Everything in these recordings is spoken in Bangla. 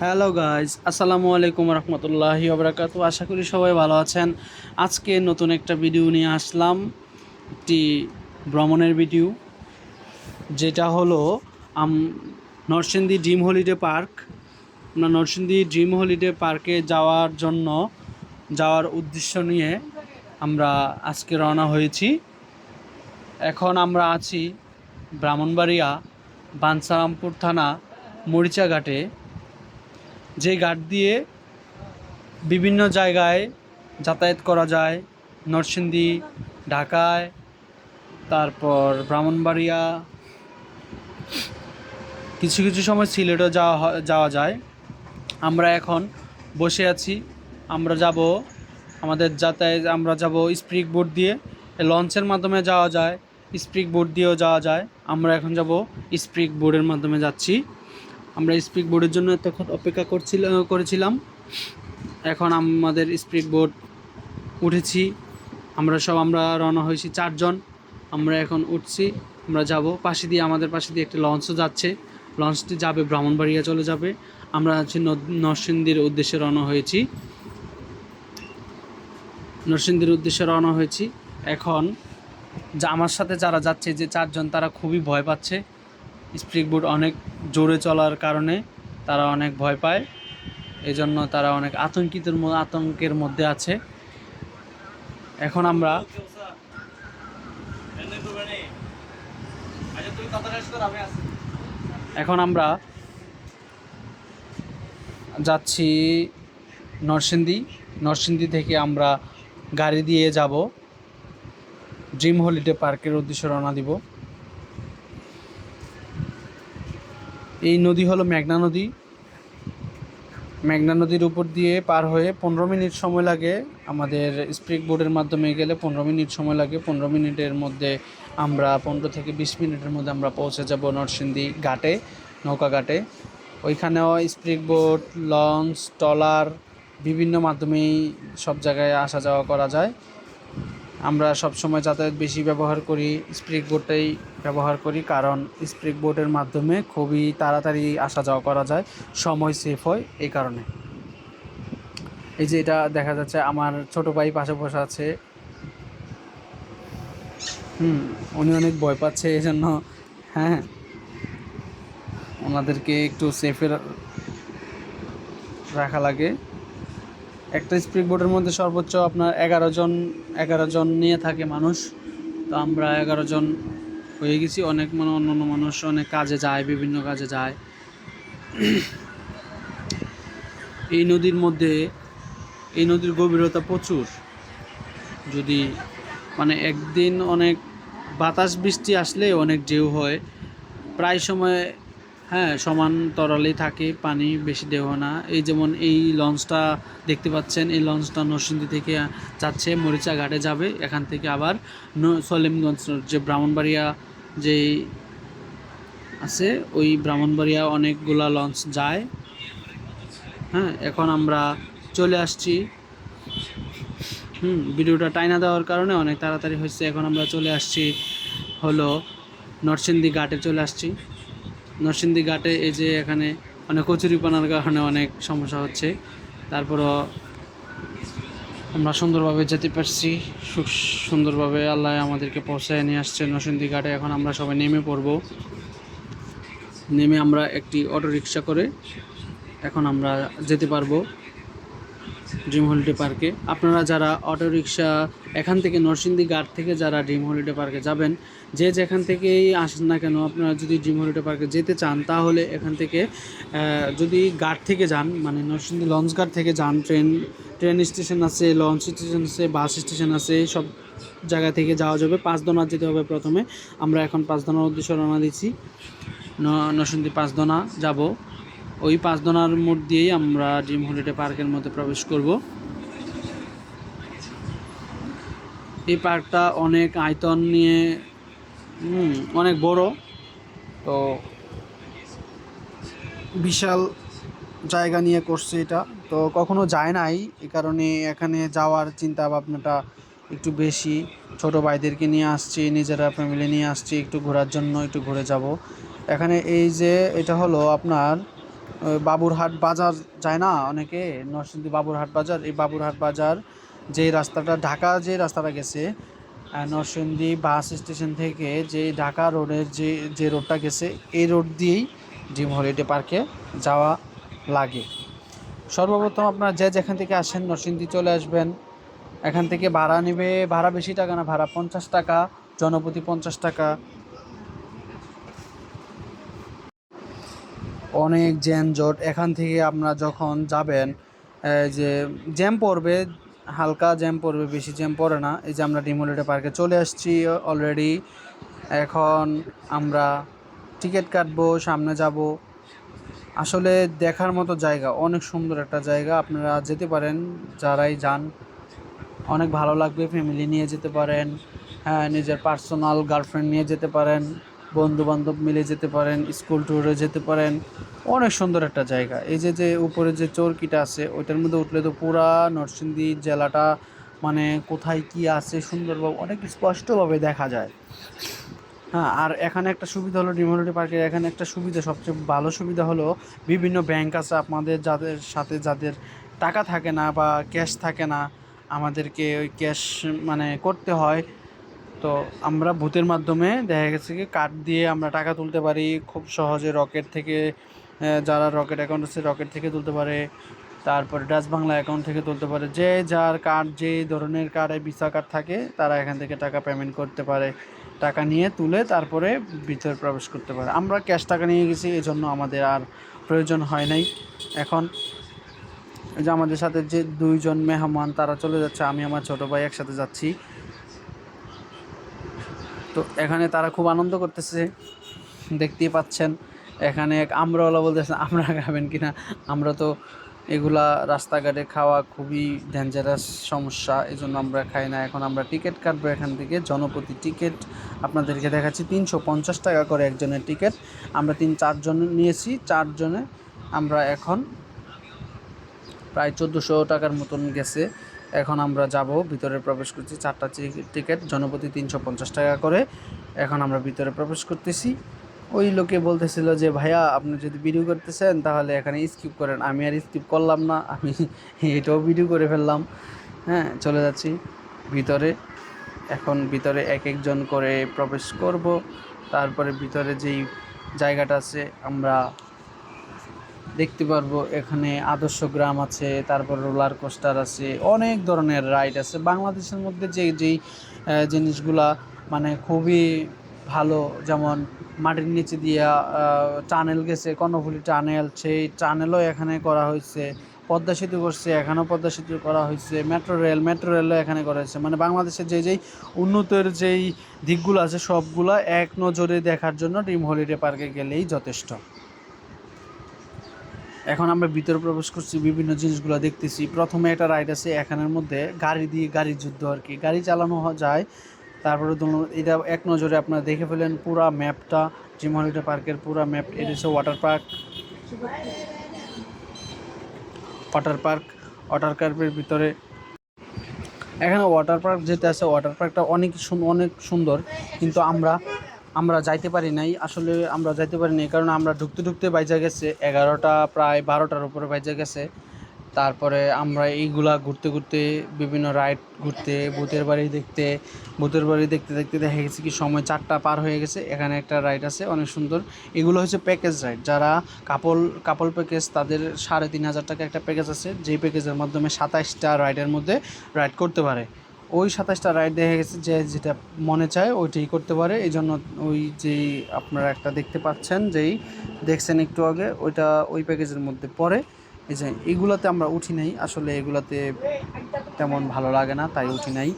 হ্যালো গাইজ আসসালামু আলাইকুম রহমতুল্লাহি ওবরাকাতু আশা করি সবাই ভালো আছেন। আজকে নতুন একটা ভিডিও নিয়ে আসলাম। একটি ভ্রমণের ভিডিও যেটা হলো, আম, নরসিংদী ড্রিম হলিডে পার্ক আমরা নরসিংদী ড্রিম হলিডে পার্কে যাওয়ার জন্য, যাওয়ার উদ্দেশ্য নিয়ে আমরা আজকে রওনা হয়েছি। এখন আমরা আছি ব্রাহ্মণবাড়িয়া বানসারামপুর থানা মরিচাঘাটে যে ঘাট দিয়ে বিভিন্ন জায়গায় যাতায়াত করা যায়। নরসিংদী, ঢাকায়, তারপর ব্রাহ্মণবাড়িয়া, কিছু কিছু সময় সিলেটও যাওয়া যাওয়া যায়। আমরা এখন বসে আছি। আমরা যাব আমাদের যাতায়াত, আমরা যাব স্প্রিক বোট দিয়ে। লঞ্চের মাধ্যমে যাওয়া যায় স্প্রিক বোট দিয়েও যাওয়া যায়। আমরা এখন যাব স্প্রিক বোর্ডের মাধ্যমে যাচ্ছি। আমরা স্পিক বোর্ডের জন্য তখন অপেক্ষা করছিলাম করেছিলাম। এখন আমাদের স্পিক বোর্ড উঠেছি। আমরা সব আমরা রওনা হয়েছি চারজন। আমরা এখন উঠছি, আমরা যাব। পাশে দিয়ে আমাদের পাশে দিয়ে একটা লঞ্চও যাচ্ছে। লঞ্চটি যাবে, ব্রাহ্মণবাড়িয়া চলে যাবে। আমরা হচ্ছে নরসিংদীর উদ্দেশ্যে রওনা হয়েছি। নরসিংদীর উদ্দেশ্যে রওনা হয়েছি। এখন যা, আমার সাথে যারা যাচ্ছে, যে চারজন, তারা খুবই ভয় পাচ্ছে। স্প্রিক বোর্ড অনেক জোরে চলার কারণে তারা অনেক ভয় পায়। এই জন্য তারা অনেক আতঙ্কিত আতঙ্কের মধ্যে আছে। এখন আমরা এখন আমরা যাচ্ছি নরসিংদী। নরসিংদী থেকে আমরা গাড়ি দিয়ে যাব। ড্রিম হলিডে পার্কের উদ্দেশ্যে রওনা দিব। এই নদী হলো মেঘনা নদী। মেঘনা নদীর উপর দিয়ে পার হয়ে পনেরো মিনিট সময় লাগে আমাদের স্প্রিক বোর্ডের মাধ্যমে গেলে পনেরো মিনিট সময় লাগে। পনেরো মিনিটের মধ্যে আমরা, পনেরো থেকে বিশ মিনিটের মধ্যে আমরা পৌঁছে যাব নরসিংদী ঘাটে, নৌকা ঘাটে। ওইখানেও স্প্রিক বোট লঞ্চ, ট্রলার, বিভিন্ন মাধ্যমেই সব জায়গায় আসা যাওয়া করা যায়। আমরা সব সময় যাতায়াত বেশি ব্যবহার করি স্প্রিক বোটটাই ব্যবহার করি কারণ স্প্রিক বোটের মাধ্যমে খুবই তাড়াতাড়ি আসা যাওয়া করা যায়, সময় সেফ হয় এই কারণে। এই যে এটা দেখা যাচ্ছে আমার ছোট ভাই পাশে বসে আছে। হুম, উনি অনেক ভয় পাচ্ছে এই জন্য। হ্যাঁ ওনাদেরকে একটু সেফে রাখা লাগে। একটা স্প্রিক বোটের মধ্যে সর্বোচ্চ আপনার এগারো জন এগারো জন নিয়ে থাকে মানুষ। তো আমরা এগারো জন হয়ে গেছি। অনেক মানে অন্য অন্য মানুষ অনেক কাজে যায়, বিভিন্ন কাজে যায়। এই নদীর মধ্যে, এই নদীর গভীরতা প্রচুর। যদি মানে একদিন অনেক বাতাস, বৃষ্টি আসলে অনেক ঢেউ হয়। প্রায় সময় হ্যাঁ সমান তরলেই থাকে, পানি বেশি দেহ না। এই যেমন এই লঞ্চটা দেখতে পাচ্ছেন, এই লঞ্চটা নরসিংদী থেকে যাচ্ছে, মরিচা ঘাটে যাবে, এখান থেকে আবার সলিমগঞ্জ যে ব্রাহ্মণবাড়িয়া যে আছে, ওই ব্রাহ্মণবাড়িয়া অনেকগুলা লঞ্চ যায়। হ্যাঁ এখন আমরা চলে আসছি। হুম, ভিডিওটা টাইনা দেওয়ার কারণে অনেক তাড়াতাড়ি হচ্ছে এখন আমরা চলে আসছি হলো নরসিংদী ঘাটে চলে আসছি। নরসিংদী ঘাটে এই যে এখানে অনেক কচুরিপানার কারণে অনেক সমস্যা হচ্ছে। তারপরও আমরা সুন্দরভাবে যেতে পারছি, সুখ সুন্দরভাবে আল্লাহ আমাদেরকে পৌঁছায় নিয়ে আসছে নরসিংদী ঘাটে। এখন আমরা সবাই নেমে পড়ব। নেমে আমরা একটি অটো রিক্সা করে এখন আমরা যেতে পারব। ড্রিম হলিডে পার্কে আপনারা যারা অটো রিক্সা এখান থেকে নরসিংদী ঘাট থেকে যারা ড্রিম হলিডে পার্কে যাবেন, যে যেখান থেকেই আসেন না কেন, আপনারা যদি ড্রিম হলিডে পার্কে যেতে চান, তাহলে এখান থেকে যদি গার্ড থেকে যান মানে নরসিংদী লঞ্চ গার্ড থেকে যান, ট্রেন ট্রেন স্টেশন আছে, লঞ্চ স্টেশন আছে, বাস স্টেশন আছে, সব জায়গা থেকে যাওয়া যাবে। পাঁচদোনা যেতে হবে প্রথমে। আমরা এখন পাঁচদোনার উদ্দেশ্যে রওনা দিচ্ছি। নরসিংদী পাঁচদোনা যাব। ওই পাঁচদোনার মোড় দিয়েই আমরা ড্রিম হলিডে পার্কের মধ্যে প্রবেশ করব। এই পার্কটা অনেক আয়তন নিয়ে অনেক বড়। তো বিশাল জায়গা নিয়ে করছে এটা। তো কখনো যায় নাই, এ কারণে এখানে যাওয়ার চিন্তা ভাবনাটা একটু বেশি। ছোট ভাইদেরকে নিয়ে আসছি, নিজেরা ফ্যামিলি নিয়ে আসছি, একটু ঘোরার জন্য একটু ঘুরে যাব। এখানে এই যে, এটা হলো আপনার বাবুরহাট বাজার যায় না অনেকে? নরসিংদী বাবুরহাট বাজার। এই বাবুরহাট বাজার যে রাস্তাটা, ঢাকা যে রাস্তাটা গেছে নরসিংদী বাস স্টেশন থেকে যে ঢাকা রোডের যে যে রোডটা গেছে, এই রোড দিয়েই ড্রিম হলিডে পার্কে যাওয়া লাগে। সর্বপ্রথম আপনারা যে যেখান থেকে আসেন নরসিংদী চলে আসবেন। এখান থেকে ভাড়া নেবে, ভাড়া বেশি টাকা না, ভাড়া পঞ্চাশ টাকা, জনপ্রতি পঞ্চাশ টাকা। অনেক জ্যাম জট, এখান থেকে আপনারা যখন যাবেন যে জ্যাম পড়বে, হালকা জ্যাম পড়বে, বেশি জ্যাম পড়ে না। এই যে আমরা ডিমোলিটে পার্কে চলে আসছি অলরেডি। এখন আমরা টিকিট কাটবো, সামনে যাব। আসলে দেখার মতো জায়গা, অনেক সুন্দর একটা জায়গা। আপনারা যেতে পারেন, যারাই যান। অনেক ভালো লাগবে ফ্যামিলি নিয়ে যেতে পারেন হ্যাঁ নিজের পার্সোনাল গার্লফ্রেন্ড নিয়ে যেতে পারেন। বন্ধু বান্ধব মিলে যেতে পারেন স্কুল ট্যুরে যেতে পারেন, অনেক সুন্দর একটা জায়গা। এই যে যে উপরে যে চরকিটা আছে, ওইটার মধ্যে উঠলে তো পুরা নরসিংদী জেলাটা মানে কোথায় কি আছে সুন্দরভাবে অনেক স্পষ্টভাবে দেখা যায়। হ্যাঁ আর এখানে একটা সুবিধা হলো ডিমোলিটি পার্কের, এখানে একটা সুবিধা, সবচেয়ে ভালো সুবিধা হলো বিভিন্ন ব্যাংক আছে, আপনাদের যাদের সাথে যাদের টাকা থাকে না বা ক্যাশ থাকে না, আমাদেরকে ওই ক্যাশ মানে করতে হয়। তো আমরা ভূতের মাধ্যমে দেখা গেছে কি কার্ড দিয়ে আমরা টাকা তুলতে পারি, খুব সহজে রকেট থেকে যারা রকেট অ্যাকাউন্ট আছে রকেট থেকে তুলতে পারে, তারপরে ডাচ বাংলা অ্যাকাউন্ট থেকে তুলতে পারে, যে যার কার্ড যে ধরনের কার্ডে ভিসা কার্ড থাকে, তারা এখান থেকে টাকা পেমেন্ট করতে পারে। টাকা নিয়ে তুলে তারপরে ভিতরে প্রবেশ করতে পারে। আমরা ক্যাশ টাকা নিয়ে গেছি এই জন্য আমাদের আর প্রয়োজন হয় নাই। এখন যে আমাদের সাথে যে দুইজন মেহমান, তারা চলে যাচ্ছে, আমি আমার ছোটো ভাই একসাথে যাচ্ছি। তো এখানে তারা খুব আনন্দ করতেছে। দেখতেই পাচ্ছেন, এখানে এক আমরাওয়ালা বলতেছে, আমরা খাবেন কিনা? আমরা তো এগুলা রাস্তাঘাটে খাওয়া খুবই ডেঞ্জারাস সমস্যা এই জন্য আমরা খাই না। এখন আমরা টিকিট কাটবো এখান থেকে, জনপ্রতি টিকিট আপনাদেরকে দেখাচ্ছি, তিনশো পঞ্চাশ টাকা করে একজনের টিকিট। আমরা তিন, চারজন নিয়েছি, চারজনে আমরা এখন প্রায় চোদ্দোশো টাকার মতন গেছে। এখন আমরা যাব, ভিতরে প্রবেশ করছি চারটা টিকিট জনপ্রতি তিনশো পঞ্চাশ টাকা করে। এখন আমরা ভিতরে প্রবেশ করতেছি। ওই লোকে বলতেছিল যে, ভাইয়া, আপনি যদি ভিডিও করতেছেন, তাহলে এখানে স্কিপ করেন। আমি আর স্কিপ করলাম না, আমি এটাও ভিডিও করে ফেললাম। হ্যাঁ চলে যাচ্ছি ভিতরে। এখন ভিতরে এক একজন করে প্রবেশ করব। তারপরে ভিতরে যেই জায়গাটা আছে, আমরা দেখতে পারব, এখানে আদর্শ গ্রাম আছে, তারপর রোলার কোস্টার আছে, অনেক ধরনের রাইড আছে। বাংলাদেশের মধ্যে যে, যেই জিনিসগুলা মানে খুবই ভালো, যেমন মাটির নিচে দিয়া টানেল গেছে, কর্ণফুলি টানেল, সেই টানেলও এখানে করা হয়েছে। পদ্মা সেতু করছে, এখানেও পদ্মা সেতু করা হয়েছে। মেট্রো রেল, মেট্রো রেলও এখানে করা হয়েছে। মানে বাংলাদেশের যে, যেই উন্নতের যেই দিকগুলো আছে, সবগুলা এক নজরে দেখার জন্য ড্রিম হলিডে পার্কে গেলেই যথেষ্ট। এখন আমরা ভিতরে প্রবেশ করছি, বিভিন্ন জিনিসগুলো দেখতেছি। প্রথমে একটা রাইড আছে এখানের মধ্যে, গাড়ি দিয়ে গাড়ি যুদ্ধ আর কি। গাড়ি চালানো যায়, তারপরে ধরুন এটা এক নজরে আপনারা দেখে ফেলেন, পুরা ম্যাপটা জিম হলিডে পার্কের পুরা ম্যাপ এটা হচ্ছে water park water park water পার্কের ভিতরে। এখানে ওয়াটার পার্ক যেটা আছে ওয়াটার পার্কটা অনেক অনেক সুন্দর, কিন্তু আমরা আমরা যাইতে পারি নাই। আসলে আমরা যাইতে পারি নাই, কারণ আমরা ঢুকতে ঢুকতে বাইজা গেছে, এগারোটা, প্রায় বারোটার উপরে বাইজা গেছে। তারপরে আমরা এইগুলা ঘুরতে ঘুরতে, বিভিন্ন রাইড ঘুরতে, ভূতের বাড়ি দেখতে, ভূতের বাড়ি দেখতে দেখতে দেখা গেছে কি সময় চারটা পার হয়ে গেছে, এখানে একটা রাইড আছে, অনেক সুন্দর। এগুলো হচ্ছে প্যাকেজ রাইড, যারা কাপল কাপল প্যাকেজ তাদের সাড়ে তিন হাজার টাকা একটা প্যাকেজ আছে, যেই প্যাকেজের মাধ্যমে সাতাইশটা রাইডের মধ্যে রাইড করতে পারে। ওই সাতাশটা রাইড দেখা গেছে যে যেটা মনে চায় ওইটাই করতে পারে। এই জন্য ওই যেই আপনারা একটা দেখতে পাচ্ছেন যেই দেখছেন একটু আগে, ওইটা ওই প্যাকেজের মধ্যে পড়ে। এই যে এগুলোতে আমরা উঠি নাই। আসলে এগুলোতে তেমন ভালো লাগে না, তাই উঠি নাই।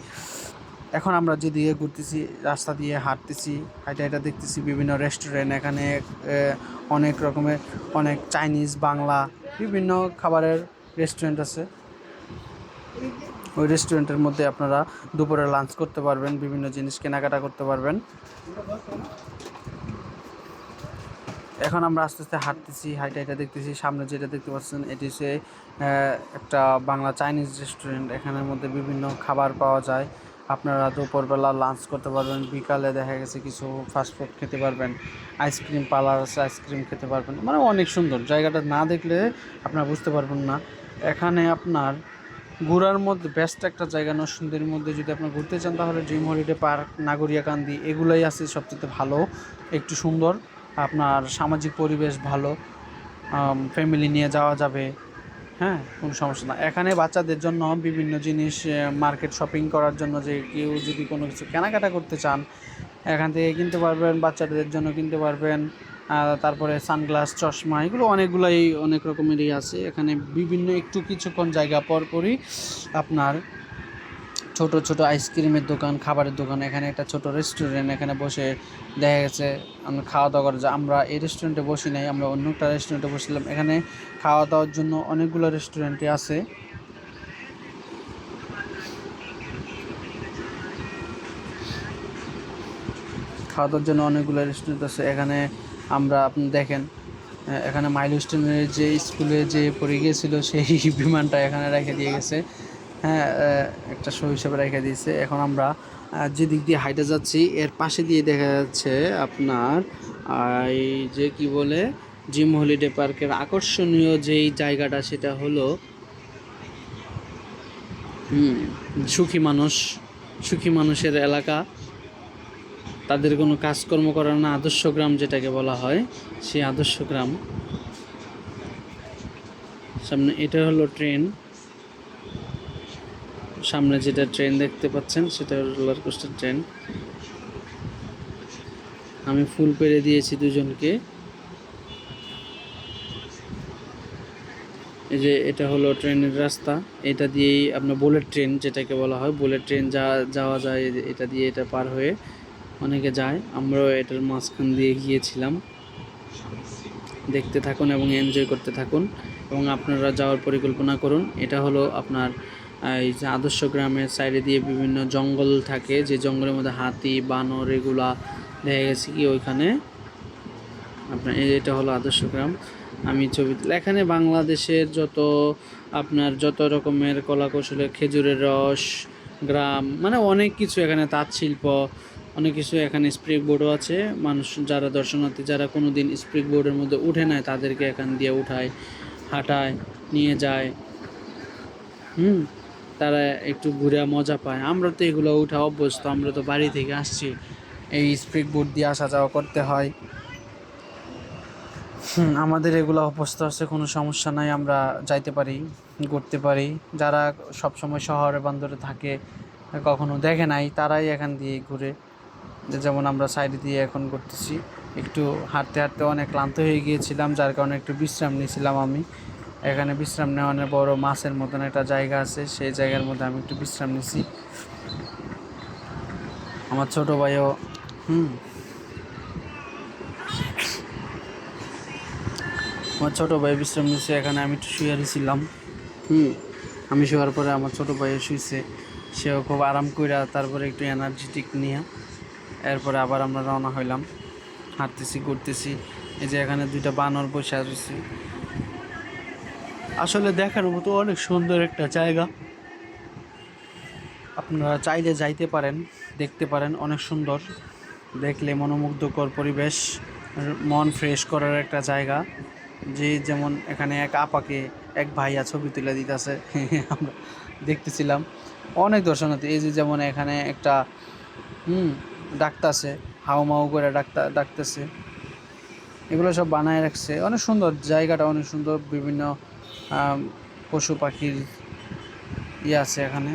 এখন আমরা যেদিকে ঘুরতেছি, রাস্তা দিয়ে হাঁটতেছি, হাইটা হাইটা দেখতেছি, বিভিন্ন রেস্টুরেন্ট এখানে অনেক রকমের, অনেক চাইনিজ বাংলা, বিভিন্ন খাবারের রেস্টুরেন্ট আছে। ওই রেস্টুরেন্টের মধ্যে আপনারা দুপুরে লাঞ্চ করতে পারবেন বিভিন্ন জিনিস কেনাকাটা করতে পারবেন। এখন আমরা আস্তে আস্তে হাঁটতেছি হাইটা হাইটা দেখতেছি সামনে যেটা দেখতে পাচ্ছেন এটি আহ, একটা বাংলা চাইনিজ রেস্টুরেন্ট এখানের মধ্যে বিভিন্ন খাবার পাওয়া যায়। আপনারা দুপুরবেলা লাঞ্চ করতে পারবেন বিকালে দেখা গেছে কিছু ফাস্টফুড খেতে পারবেন আইসক্রিম পার্লার আছে আইসক্রিম খেতে পারবেন মানে অনেক সুন্দর। জায়গাটা না দেখলে আপনারা বুঝতে পারবেন না। এখানে আপনার ঘোরার মধ্যে বেস্ট একটা জায়গা, নরসিংদীর মধ্যে যদি আপনি ঘুরতে চান, তাহলে ড্রিম হলিডে পার্ক নাগরিয়াকান্দি এগুলোই আছে সবচেয়ে ভালো, একটু সুন্দর। আপনার সামাজিক পরিবেশ ভালো ফ্যামিলি নিয়ে যাওয়া যাবে হ্যাঁ কোনো সমস্যা না। এখানে বাচ্চাদের জন্য বিভিন্ন জিনিস মার্কেট শপিং করার জন্য যে কেউ যদি কোনো কিছু কেনাকাটা করতে চান, এখান থেকে কিনতে পারবেন, বাচ্চাদের জন্য কিনতে পারবেন। তারপরে সানগ্লাস, চশমা, এগুলো অনেকগুলাই অনেক রকমেরই আছে। এখানে বিভিন্ন একটু কিছুক্ষণ জায়গা পর পরই আপনার ছোট ছোট আইসক্রিমের দোকান, খাবারের দোকান, এখানে একটা ছোট রেস্টুরেন্ট এখানে বসে দেখা গেছে। আমরা খাওয়া দাওয়া করা আমরা এই রেস্টুরেন্টে বসি নাই, আমরা অন্য একটা রেস্টুরেন্টে বসছিলাম। এখানে খাওয়া দাওয়ার জন্য অনেকগুলো রেস্টুরেন্টে আছে। খাওয়া দাওয়ার জন্য অনেকগুলো রেস্টুরেন্ট আছে। এখানে আমরা আপনি দেখেন এখানে মাইলস্টোনের যে স্কুলে যে পড়ে গিয়েছিল, সেই বিমানটা এখানে রেখে দিয়ে গেছে। হ্যাঁ একটা শো হিসেবে রেখে দিয়েছে। এখন আমরা যে দিক দিয়ে হাইটে যাচ্ছি, এর পাশে দিয়ে দেখা যাচ্ছে আপনার এই যে কি বলে, জিম হলিডে পার্কের আকর্ষণীয় যেই জায়গাটা, সেটা হলো, হুম, সুখী মানুষ, সুখী মানুষের এলাকা। তাদের কোনো কাজকর্ম করার না আদর্শ গ্রাম যেটাকে বলা হয়, সেই আদর্শ গ্রাম। সামনে এটা হলো ট্রেন। সামনে যেটা ট্রেন দেখতে পাচ্ছেন, সেটা রোলার কোস্টার ট্রেন। আমি ফুল পেরে দিয়েছি দুজনকে। এই যে এটা হলো ট্রেনের রাস্তা। এটা দিয়েই আপনার বুলেট ট্রেন যেটাকে বলা হয়, বুলেট ট্রেন যা যাওয়া যায়, এটা দিয়ে এটা পার হয়ে অনেকে যায়। আমরাও এটার মাঝখান দিয়ে গিয়েছিলাম। দেখতে থাকুন এবং এনজয় করতে থাকুন এবং আপনারা যাওয়ার পরিকল্পনা করুন। এটা হলো আপনার এই যে আদর্শ গ্রামের সাইডে দিয়ে বিভিন্ন জঙ্গল থাকে। যে জঙ্গলের মধ্যে হাতি, বানর এগুলা দেখা গেছে কি ওইখানে? আপনার এটা হলো আদর্শ গ্রাম। আমি ছবি এখানে বাংলাদেশের যত আপনার যত রকমের কলা কৌশলের খেজুরের রস, গ্রাম মানে অনেক কিছু এখানে তাঁত শিল্প অনেক কিছু এখানে স্প্রিক বোর্ডও আছে। মানুষ যারা দর্শনার্থী, যারা কোনো দিন স্প্রিক বোর্ডের মধ্যে উঠে নেয় তাদেরকে এখান দিয়ে উঠায়, হাঁটায়, নিয়ে যায়। হুম, তারা একটু ঘুরে মজা পায়। আমরা তো এগুলো উঠা অভ্যস্ত, আমরা তো বাড়ি থেকে আসছি। এই স্প্রিক বোর্ড দিয়ে আসা যাওয়া করতে হয়। আমাদের এগুলো অভ্যস্ত আছে, কোনো সমস্যা নাই, আমরা যাইতে পারি, ঘুরতে পারি। যারা সবসময় শহরে বান্দরে থাকে, কখনো দেখে নাই, তারাই এখান দিয়ে ঘুরে যেমন আমরা সাইডে দিয়ে এখন করতেছি, একটু হাঁটতে হাঁটতে অনেক ক্লান্ত হয়ে গিয়েছিলাম, যার কারণে একটু বিশ্রাম নিয়েছিলাম আমি। এখানে বিশ্রাম নেওয়ার বড় মাছের মতন একটা জায়গা আছে, সেই জায়গার মধ্যে আমি একটু বিশ্রাম নিছি। আমার ছোট ভাইও, হুম। আমার ছোটো ভাই বিশ্রাম নিচ্ছে এখানে আমি একটু শুয়ে ছিলাম হুম, আমি শোয়ার পরে আমার ছোটো ভাইও শুয়েছে সেও খুব আরাম কইরা তারপরে একটু এনার্জেটিক নিয়ে এরপরে আবার আমরা রওনা হইলাম। হাঁটতেছি, ঘুরতেছি। এই যে এখানে দুইটা বানর বসে রয়েছে আসলে দেখার মতো অনেক সুন্দর একটা জায়গা। আপনারা চাইলে যাইতে পারেন, দেখতে পারেন, অনেক সুন্দর। দেখলে মনোমুগ্ধকর পরিবেশ, মন ফ্রেশ করার একটা জায়গা। যে যেমন এখানে এক আপাকে এক ভাইয়া ছবি তুলে দিতেছে, আমরা দেখতেছিলাম। অনেক দর্শনার্থী, এই যে যেমন এখানে একটা, হুম ডাকতাছে, হাউ মাউ করে ডাকতা, ডাকতেছে। এগুলো সব বানায় রাখছে। অনেক সুন্দর, জায়গাটা অনেক সুন্দর, বিভিন্ন পশু পাখির ইয়ে আছে এখানে।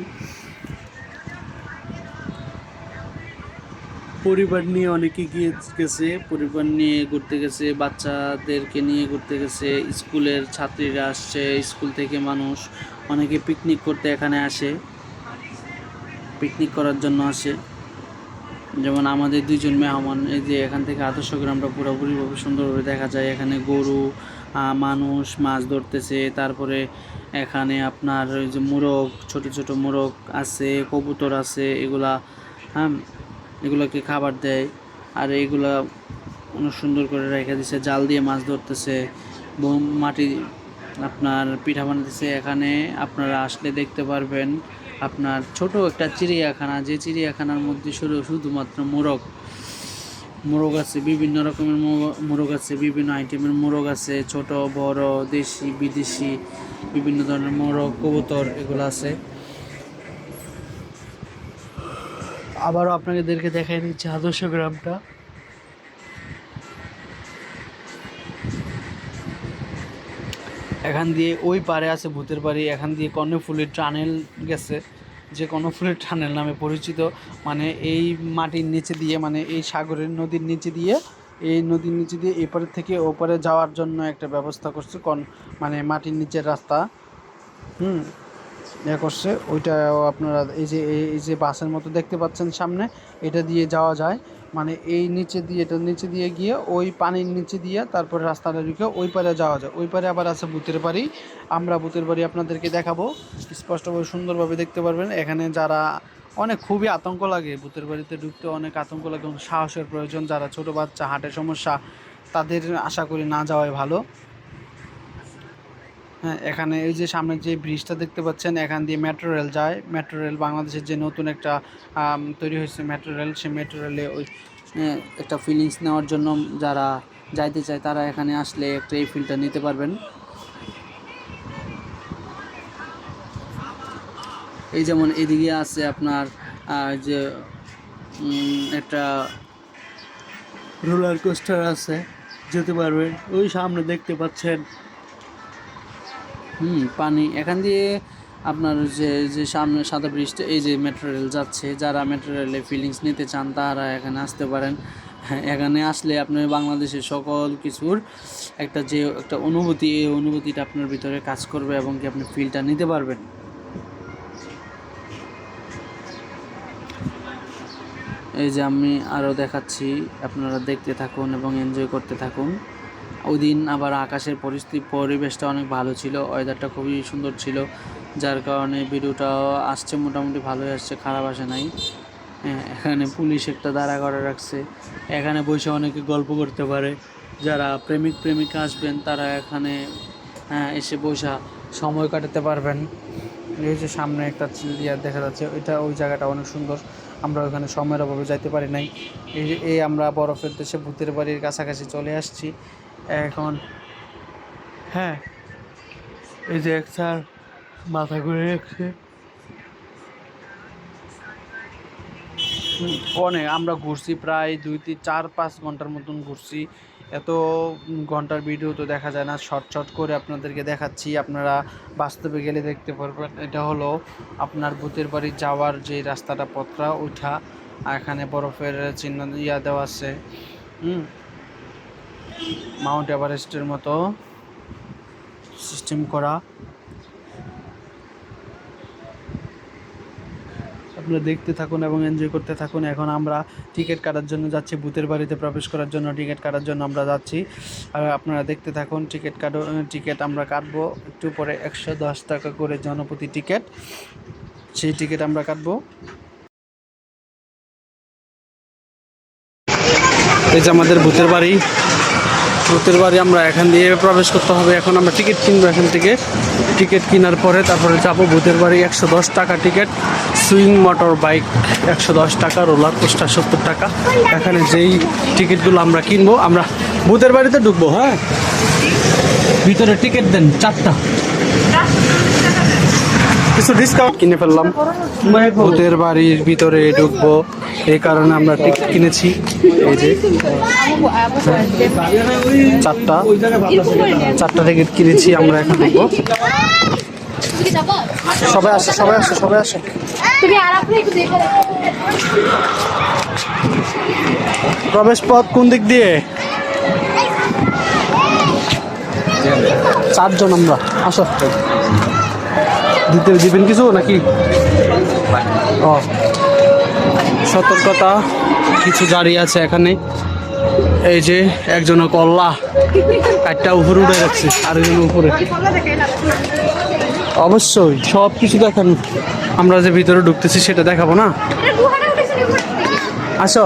পরিবার নিয়ে অনেকে গিয়ে গেছে, পরিবার নিয়ে ঘুরতে গেছে, বাচ্চাদেরকে নিয়ে ঘুরতে গেছে, স্কুলের ছাত্রীরা আসছে, স্কুল থেকে মানুষ, অনেকে পিকনিক করতে এখানে আসে পিকনিক করার জন্য আসে। যেমন আমাদের দুইজন মেহমান, এই যে এখান থেকে আদর্শ গ্রামটা পুরোপুরিভাবে সুন্দরভাবে দেখা যায়। এখানে গরু মানুষ, মাছ ধরতেছে, তারপরে এখানে আপনার ওই যে মোরগ, ছোট ছোট মোরগ আছে, কবুতর আছে, এগুলা হ্যাঁ এগুলোকে খাবার দেয়। আর এগুলা অনেক সুন্দর করে রেখে দিছে, জাল দিয়ে মাছ ধরতেছে মাটি আপনার পিঠা বানাতেছে। এখানে আপনারা আসলে দেখতে পারবেন আপনার ছোট একটা চিড়িয়াখানা। যে চিড়িয়াখানার মধ্যে শুধু শুধুমাত্র মোরগ। মোরগ আছে, বিভিন্ন রকমের মোরগ আছে, বিভিন্ন আইটেমের মোরগ আছে। ছোট, বড়, দেশি, বিদেশি, বিভিন্ন ধরনের মোরগ, কবুতর এগুলো আছে। আবারও আপনাদেরকে দেখাই দিচ্ছি আদর্শ গ্রামটা। এখান দিয়ে ওই পারে আছে ভূতের বাড়ি, এখান দিয়ে কর্ণফুলের টানেল গেছে। যে কর্ণফুলের টানেল নামে পরিচিত মানে এই মাটির নিচে দিয়ে মানে এই সাগরের নদীর নিচে দিয়ে, এই নদীর নিচে দিয়ে এপারে থেকে ওপারে যাওয়ার জন্য একটা ব্যবস্থা করছে কন মানে মাটির নিচের রাস্তা। হুম ইয়ে করছে, ওইটাও আপনারা এই যে এই যে বাসের মতো দেখতে পাচ্ছেন সামনে, এটা দিয়ে যাওয়া যায়। মানে এই নিচে দিয়ে, এটা নিচে দিয়ে গিয়ে ওই পানির নিচে দিয়ে তারপরে রাস্তাটা ঢুকে ওই পারে যাওয়া যায়। ওই পারে আবার আছে বুথের বাড়ি। আমরা বুথের বাড়ি আপনাদেরকে দেখাবো। স্পষ্টভাবে, সুন্দরভাবে দেখতে পারবেন। এখানে যারা অনেক খুবই আতঙ্ক লাগে ভূতের বাড়িতে ঢুকতে অনেক আতঙ্ক লাগে সাহসের প্রয়োজন। যারা ছোট বাচ্চা, হাটের সমস্যা, তাদের আশা করি না যাওয়াই ভালো। হ্যাঁ এখানে এই যে সামনে যে ব্রিজটা দেখতে পাচ্ছেন, এখান দিয়ে মেট্রো রেল যায়। মেট্রো রেল বাংলাদেশের যে নতুন একটা তৈরি হয়েছে মেট্রো রেল সে মেট্রো রেলে ওই একটা ফিলিংস নেওয়ার জন্য যারা যাইতে চায়, তারা এখানে আসলে একটা এই ফিলটা নিতে পারবেন। এই যেমন এদিকে আছে আপনার যে একটা রোলার কোস্টার আছে, যেতে পারবেন। ওই সামনে দেখতে পাচ্ছেন হুম, পানি। এখান দিয়ে আপনার যে যে সামনে সাদা ব্রিজটা, এই যে মেট্রো রেল যাচ্ছে, যারা মেট্রো রেলে ফিলিংস নিতে চান, তারা এখানে আসতে পারেন। এখানে আসলে আপনার বাংলাদেশের সকল কিছুর একটা যে, একটা অনুভূতি, এই অনুভূতিটা আপনার ভিতরে কাজ করবে এবং কি আপনি ফিলটা নিতে পারবেন। এই যে আমি আরও দেখাচ্ছি, আপনারা দেখতে থাকুন এবং এনজয় করতে থাকুন। ওই দিন আবার আকাশের পরিস্থিতি পরিবেশটা অনেক ভালো ছিল ওয়েদারটা খুবই সুন্দর ছিল যার কারণে ভিডিওটাও আসছে মোটামুটি ভালোই আসছে খারাপ আসে নাই। হ্যাঁ, এখানে পুলিশ একটা দাঁড়া করে রাখছে এখানে বসে অনেকে গল্প করতে পারে। যারা প্রেমিক প্রেমিকা আসবেন তারা এখানে হ্যাঁ, এসে বসা সময় কাটাতে পারবেন। এই যে সামনে একটা চিলিয়ার দেখা যাচ্ছে ওইটা ওই জায়গাটা অনেক সুন্দর। আমরা ওখানে সময়ের অভাবে যাইতে পারি নাই। এই আমরা বরফের দেশে ভূতের বাড়ির কাছাকাছি চলে আসছি। এখন। হ্যাঁ এই যে এক স্যার মাথা ঘুরে রাখছে। অনেক, আমরা ঘুরছি প্রায় দুই তিন, চার পাঁচ ঘণ্টার মতন ঘুরছি। এত ঘণ্টার ভিডিও তো দেখা যায় না, শর্ট শর্ট করে আপনাদেরকে দেখাচ্ছি। আপনারা বাস্তবে গেলে দেখতে পারবেন, এটা হলো আপনার ভূতের বাড়ি যাওয়ার যে রাস্তাটা, পথটা, ওইটা। এখানে বরফের চিহ্ন ইয়া দেওয়া আছে। হুম মাউন্ট এভারেস্টের মতো সিস্টেম করা। আপনারা দেখতে থাকুন এবং এনজয় করতে থাকুন। এখন আমরা টিকিট কাটার জন্য যাচ্ছি, ভূতের বাড়িতে প্রবেশ করার জন্য টিকিট কাটার জন্য আমরা যাচ্ছি। আর আপনারা দেখতে থাকুন, টিকিট কাটো, টিকিট আমরা কাটবো একটু পরে, একশো দশ টাকা করে জনপ্রতি টিকিট। সেই টিকিট আমরা কাটবো। এই যে আমাদের ভূতের বাড়ি। ভূতের বাড়ি আমরা এখান দিয়ে প্রবেশ করতে হবে। এখন আমরা টিকিট কিনবো এখান থেকে। টিকিট কেনার পরে তারপরে যাব ভূতের বাড়ি। একশো দশ টাকা টিকিট। সুইং মোটর বাইক, একশো দশ টাকা, রোলার কোস্টার সত্তর টাকা। এখানে যেই টিকিটগুলো আমরা কিনবো, আমরা ভূতের বাড়িতে ঢুকবো হ্যাঁ? ভিতরে টিকিট দেন, চারটা। কিছু ডিসকাউন্ট কিনে ফেললাম। ভূতের বাড়ির ভিতরে ঢুকবো এই কারণে আমরা টিকিট কিনেছি। এই যে চারটা চারটা টিকিট কিনেছি আমরা এখন ঢুকবো। সবাই আসে সবাই আসে সবাই আসে। তুমি আর আপনি একটু দেখে প্রবেশ পথ কোন দিক দিয়ে? চারজন আমরা আসো। দিতে দিবেন কিছু নাকি? ও, সতর্কতা, কিছু গাড়ি আছে এখানে। এই যে একজনের কল্লা, একটা উপরে উঠে রাখছে, আরেকজন উপরে। অবশ্যই সব কিছু দেখানো। আমরা যে ভিতরে ঢুকতেছি, সেটা দেখাবো না? আসো।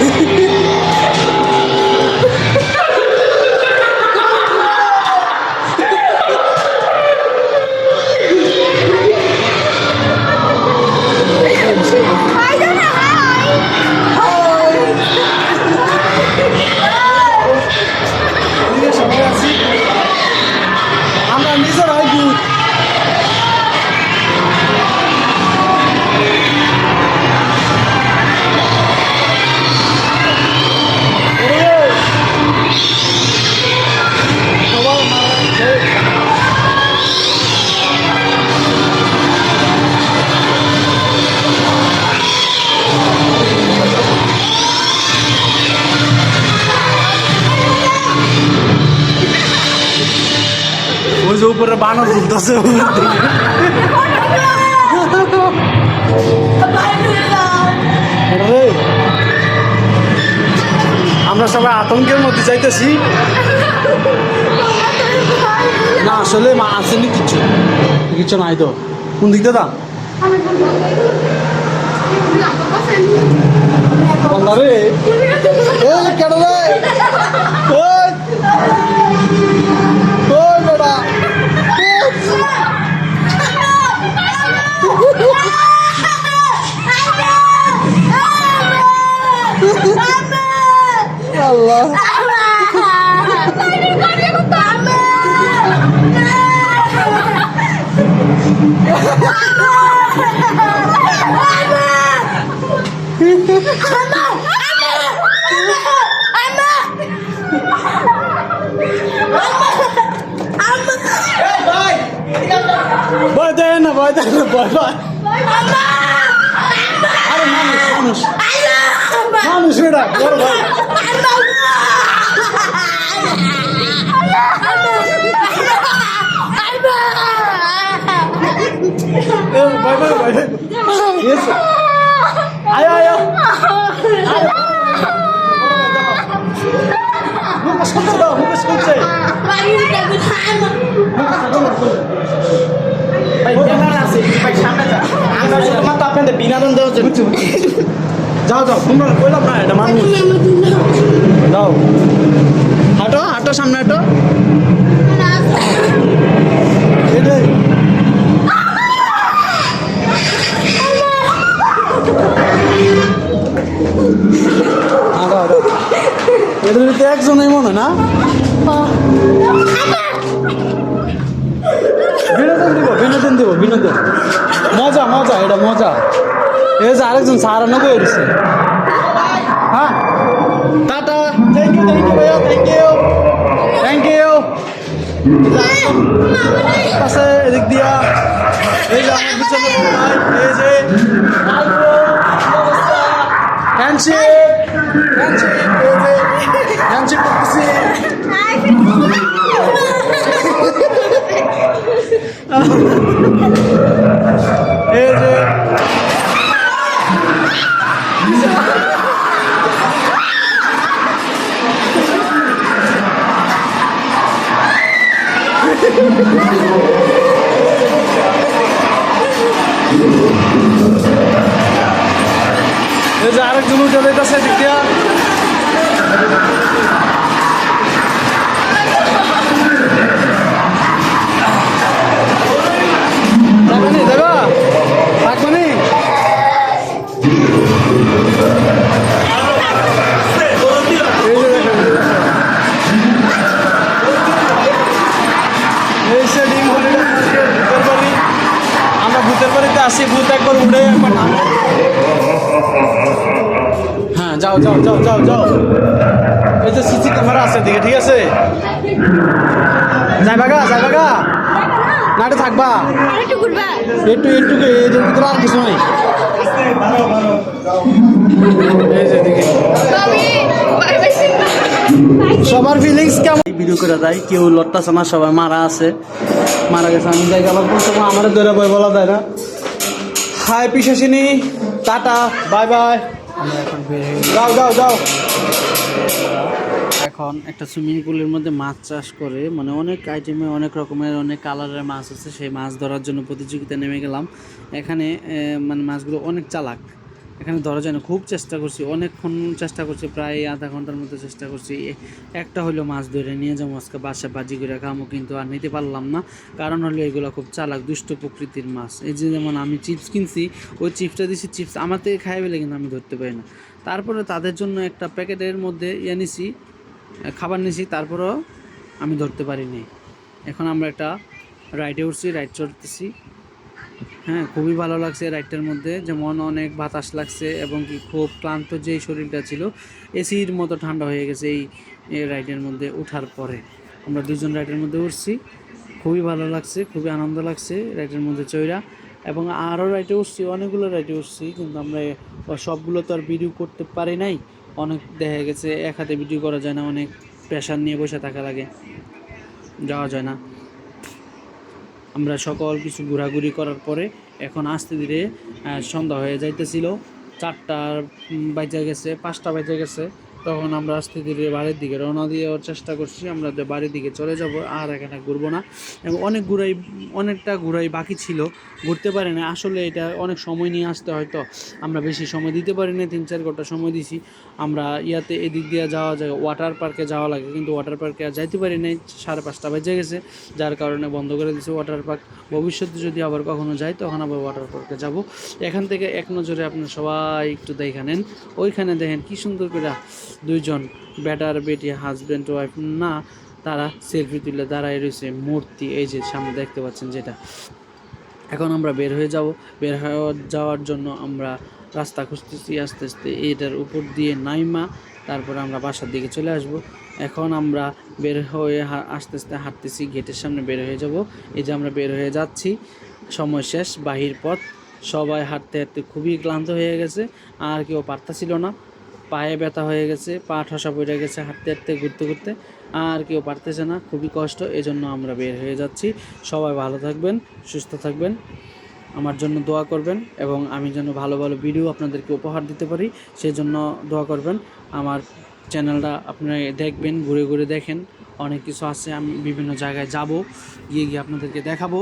যে উপরে বানর ঘুরতেছে আমরা সবাই আতঙ্কের মধ্যে যাইতেছি। না, আসলে মা আসেনি কিছু। কিছু নাই তো। কোন দিক দাদা? রে। কেন রে? আল্লাহ। ভয় দেয় না ভয় দেয় না ভয় ভয় আরে মানুষ মানুষ। বড় ভাই। ভয় Yes. আয় আয় আয়। মুখে শুনতে দাও মুখে শুনছে বিনোদন দেওয়ার জন্য যাও যাও তোমরা কইলাম না এটা মানুষ যাও হাঁটো হাঁটো সামনে হাঁটো এদের ভিতরে একজনই মনে না? বিনোদন দিব বিনোদন দিব, বিনোদন। মজা মজা, এটা মজা। এই যে আরেকজন সারানো বয়ে দিছে হ্যাঁ? Tata thank you thank you ভাইয়া থ্যাংক ইউ পাশে এদিক দিয়া। এই যে আমার পিছনে এই যে হ্যান্ডশেক হ্যান্ডশেক এই যে হ্যান্ডশেক করতেছি। এই যে যাইবা গা যাইবা গা না থাকবা। আরেকটু ঘুরবা একটু একটু এদের ভিতরে আর কিছু নাই। সবার ফিলিংস কেমন? ভিডিও করে দেয় কেউ লড়তাছে না সবাই মারা আছে। মারা গেছে আমি যাই গেলাম তখন আমার ধরে বই বলা যায় না। হাই পিসাসিনী। Tata bye bye. যাও যাও যাও। এখন একটা সুইমিং পুলের মধ্যে মাছ চাষ করে মানে অনেক আইটেমে অনেক রকমের, অনেক কালারের মাছ আছে, সেই মাছ ধরার জন্য প্রতিযোগিতা নেমে গেলাম। এখানে মানে মাছগুলো অনেক চালাক। এখানে ধরা যায় না খুব চেষ্টা করছি, অনেকক্ষণ চেষ্টা করছি, প্রায় আধা ঘণ্টার মতো চেষ্টা করছি। একটা হলো মাছ ধরে নিয়ে যাব, আজকে বাসা বাজি করে খামো, কিন্তু আর নিতে পারলাম না। কারণ হলো এগুলো খুব চালাক, দুষ্ট প্রকৃতির মাছ। এই যে যেমন আমি চিপস কিনছি, ওই চিপসটা দিছি, চিপস আমার থেকে খাই বলে কিন্তু আমি ধরতে পারি না। তারপরে তাদের জন্য একটা প্যাকেটের মধ্যে ইয়ে খাবার নিছি, তারপরেও আমি ধরতে পারিনি। এখন আমরা একটা রাইডে উঠছি, রাইড চড়তেছি। হ্যাঁ খুবই ভালো লাগছে রাইডটার মধ্যে। যেমন অনেক বাতাস লাগছে এবং কি খুব ক্লান্ত যেই শরীরটা ছিল, এসির মতো ঠান্ডা হয়ে গেছে এই রাইডের মধ্যে ওঠার পরে। আমরা দুজন রাইডের মধ্যে উঠছি। খুবই ভালো লাগছে, খুবই আনন্দ লাগছে রাইডের মধ্যে চৈরা এবং আরও রাইডে উঠছি, অনেকগুলো রাইডে উঠছি, কিন্তু আমরা সবগুলো তো আর ভিডিও করতে পারি নাই। অনেক দেখা গেছে, এক হাতে ভিডিও করা যায় না, অনেক প্রেশার নিয়ে বসে থাকা লাগে, যাওয়া যায় না। আমরা সকল কিছু ঘোরাঘুরি করার পরে এখন আস্তে ধীরে সন্ধ্যা হয়ে যাইতেছিল, চারটার বাজে গেছে, পাঁচটা বাজে গেছে। তখন আমরা আস্তে ধীরে বাড়ির দিকে রওনা দেওয়ার চেষ্টা করছি। আমরা বাড়ির দিকে চলে যাব, আর এখানে ঘুরবো না। এবং অনেক ঘুরাই, অনেকটা ঘুরাই বাকি ছিল। ঘুরতে পারি না আসলে এটা অনেক সময় নিয়ে আসতে হয়তো আমরা বেশি সময় দিতে পারি না তিন, চার ঘণ্টা সময় দিছি। আমরা ইয়াতে এদিক দিয়ে যাওয়া যায় ওয়াটার পার্কে যাওয়া লাগে। কিন্তু ওয়াটার পার্কে আর যাইতে পারি নাই। সাড়ে পাঁচটা বেজে গেছে, যার কারণে বন্ধ করে দিয়েছে ওয়াটার পার্ক ভবিষ্যতে যদি আবার কখনো যাই, তখন আবার ওয়াটার পার্কে যাব। এখান থেকে এক নজরে আপনার সবাই একটু দেখা নেন। ওইখানে দেখেন কি সুন্দর করে দুইজন, বেটার বেটি হাজব্যান্ড ওয়াইফ না, তারা সেলফি তুলে দাঁড়ায় রয়েছে। মূর্তি, এই যে সামনে দেখতে পাচ্ছেন যেটা। এখন আমরা বের হয়ে যাব। বের হয়ে যাওয়ার জন্য আমরা রাস্তা খুঁজতেছি আস্তে আস্তে। এটার উপর দিয়ে নাইমা, তারপর আমরা বাসার দিকে চলে আসব। এখন আমরা বের হয়ে আস্তে আস্তে হাঁটতেছি, গেটের সামনে বের হয়ে যাব। এই যে আমরা বের হয়ে যাচ্ছি, সময় শেষ, বাহির পথ। সবাই হাঁটতে হাঁটতে খুবই ক্লান্ত হয়ে গেছে। আর কেউ পারতাছিল না। পায়ে ব্যথা হয়ে গেছে, পা ঠসা পড়ে গেছে, হাঁটতে হাঁটতে, ঘুরতে ঘুরতে। আর কেউ পারতেছে না, খুবই কষ্ট, এজন্য আমরা বের হয়ে যাচ্ছি। সবাই ভালো থাকবেন, সুস্থ থাকবেন, আমার জন্য দোয়া করবেন এবং আমি যেন ভালো ভালো ভিডিও আপনাদেরকে উপহার দিতে পারি সেই জন্য দোয়া করবেন। আমার চ্যানেলটা আপনারা দেখবেন, ঘুরে ঘুরে দেখেন, অনেক কিছু আছে, আমি বিভিন্ন জায়গায় যাব, গিয়ে গিয়ে আপনাদেরকে দেখাবো।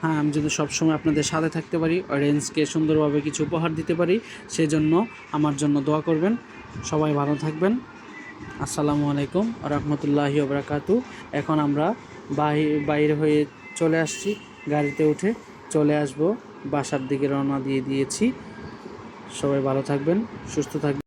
হ্যাঁ আমি যদি সবসময় আপনাদের সাথে থাকতে পারি অডিয়েন্সকে সুন্দরভাবে কিছু উপহার দিতে পারি, সেজন্য আমার জন্য দোয়া করবেন। সবাই ভালো থাকবেন। আসসালামু আলাইকুম রহমতুল্লাহি ওবরাকাতু এখন আমরা বাইরে হয়ে চলে আসছি। গাড়িতে উঠে চলে আসব। বাসার দিকে রওনা দিয়ে দিয়েছি। সবাই ভালো থাকবেন, সুস্থ থাকবেন।